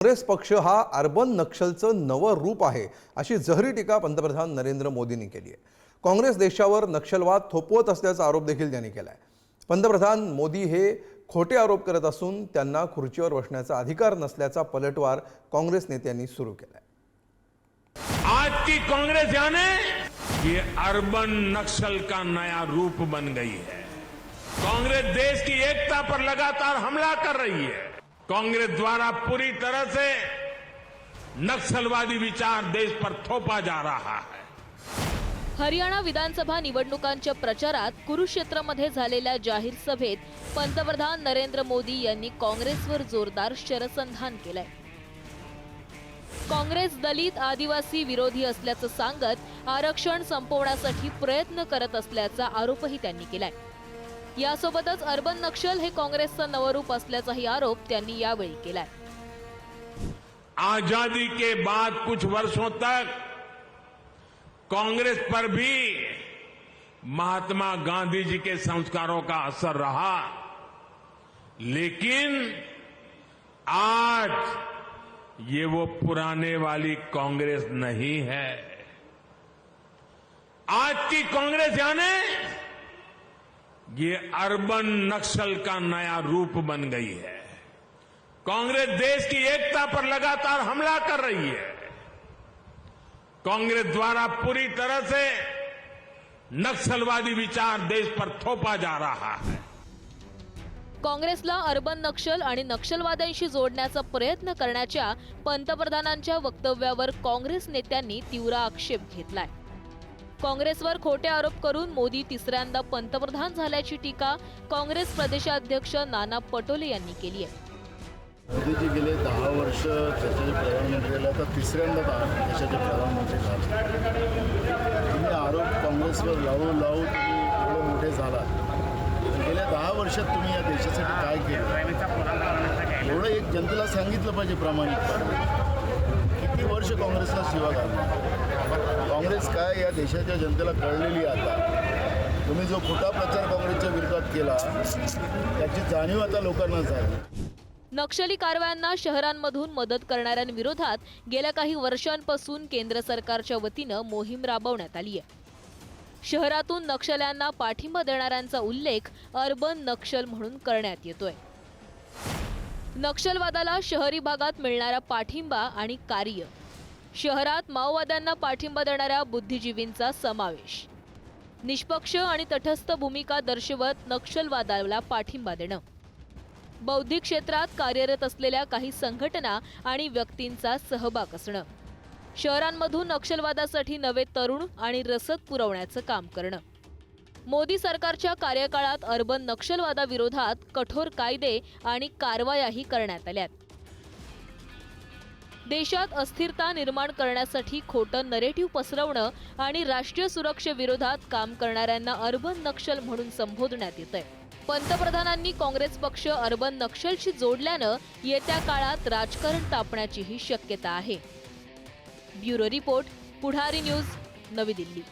काँग्रेस पक्ष हा अर्बन नक्षलचं नवं रूप आहे अशी जहरी टीका पंतप्रधान नरेंद्र मोदींनी केली आहे. काँग्रेस देशावर नक्षलवाद थोपवत असल्याचा आरोप देखील त्यांनी केला आहे पंतप्रधान मोदी हे खोटे आरोप करत असून त्यांना खुर्चीवर बसण्याचा अधिकार नसल्याचा पलटवार काँग्रेस नेत्यांनी सुरू केला आहे आज की कांग्रेस याने ये अर्बन नक्सल का नया रूप बन गई है। कांग्रेस देश की एकता पर लगातार हमला कर रही है। कांग्रेस द्वारा पूरी तरह से नक्सलवादी विचार देश पर थोपा जा रहा है। हरियाणा विधानसभा निवडणुकांच्या प्रचारात कुरुक्षेत्रमध्ये झालेल्या जाहीर सभेत पंतप्रधान नरेंद्र मोदी यांनी काँग्रेसवर जोरदार शरसंधान केलंय. काँग्रेस दलित आदिवासी विरोधी असल्याचं सांगत आरक्षण संपवण्यासाठी प्रयत्न करत असल्याचा आरोपही त्यांनी केलाय. यासोबतच अर्बन नक्षल हे काँग्रेसचं नवरूप असल्याचाही आरोप त्यांनी यावेळी केलाय. आजादी के बाद कुछ वर्षों तक कांग्रेस पर भी महात्मा गांधी जी के संस्कारों का असर रहा। लेकिन आज ये वो पुराने वाली कांग्रेस नहीं है। आज की कांग्रेस यानी ये अर्बन नक्सल का नया रूप बन गई है। कांग्रेस देश की एकता पर लगातार हमला कर रही है। कांग्रेस द्वारा पूरी तरह से नक्सलवादी विचार देश पर थोपा जा रहा है। काँग्रेसला अर्बन नक्षल आणि नक्षलवाद्यांशी जोडण्याचा प्रयत्न करण्याच्या पंतप्रधानांच्या वक्तव्यावर काँग्रेस नेत्यांनी तीव्र आक्षेप घेतलाय. काँग्रेसवर खोटे आरोप करून मोदी तिसऱ्यांदा पंतप्रधान झाल्याची टीका काँग्रेस प्रदेशाध्यक्ष नाना पटोले यांनी केली आहे. मोदीजी गेले दहा वर्ष देशाचे प्रधानमंत्री झाले आता तिसऱ्यांदा दहा देशाचे प्रधानमंत्री झाले. तुम्ही आरोप काँग्रेसवर लावू लावू तुम्ही एवढे मोठे झाला गेल्या दहा वर्षात तुम्ही या देशासाठी काय केलं? एवढं एक जनतेला सांगितलं पाहिजे प्रामाणिकपणे. वर्ष काँग्रेसला सेवा घालणार काँग्रेस काय या देशाच्या जनतेला कळलेली आता? तुम्ही जो खोटा प्रचार काँग्रेसच्या विरोधात केला त्याची जाणीव आता लोकांना झाली. नक्षली कारवायांना शहरांमधून मदत करणाऱ्यांविरोधात गेल्या काही वर्षांपासून केंद्र सरकारच्या वतीनं मोहीम राबवण्यात आली आहे. शहरातून नक्षल्यांना पाठिंबा देणाऱ्यांचा उल्लेख अर्बन नक्षल म्हणून करण्यात येतोय. नक्षलवादाला शहरी भागात मिळणारा पाठिंबा आणि कार्य शहरात माओवाद्यांना पाठिंबा देणाऱ्या बुद्धिजीवींचा समावेश. निष्पक्ष आणि तटस्थ भूमिका दर्शवत नक्षलवादाला पाठिंबा देणं. बौद्धिक क्षेत्रात कार्यरत असलेल्या काही संघटना आणि व्यक्तींचा सहभाग असणं. शहरांमधून नक्षलवादासाठी नवे तरुण आणि रसद पुरवण्याचं काम करणं. मोदी सरकारच्या कार्यकाळात अर्बन नक्षलवादाविरोधात कठोर कायदे आणि कारवायाही करण्यात आल्यात. देशात अस्थिरता निर्माण करण्यासाठी खोटं नरेटिव्ह पसरवणं आणि राष्ट्रीय सुरक्षेविरोधात काम करणाऱ्यांना अर्बन नक्षल म्हणून संबोधण्यात येतंय. पंतप्रधानांनी काँग्रेस पक्ष अर्बन नक्षलशी जोडल्यानं येत्या काळात राजकारण तापण्याचीही शक्यता आहे. ब्युरो रिपोर्ट पुढारी न्यूज नवी दिल्ली.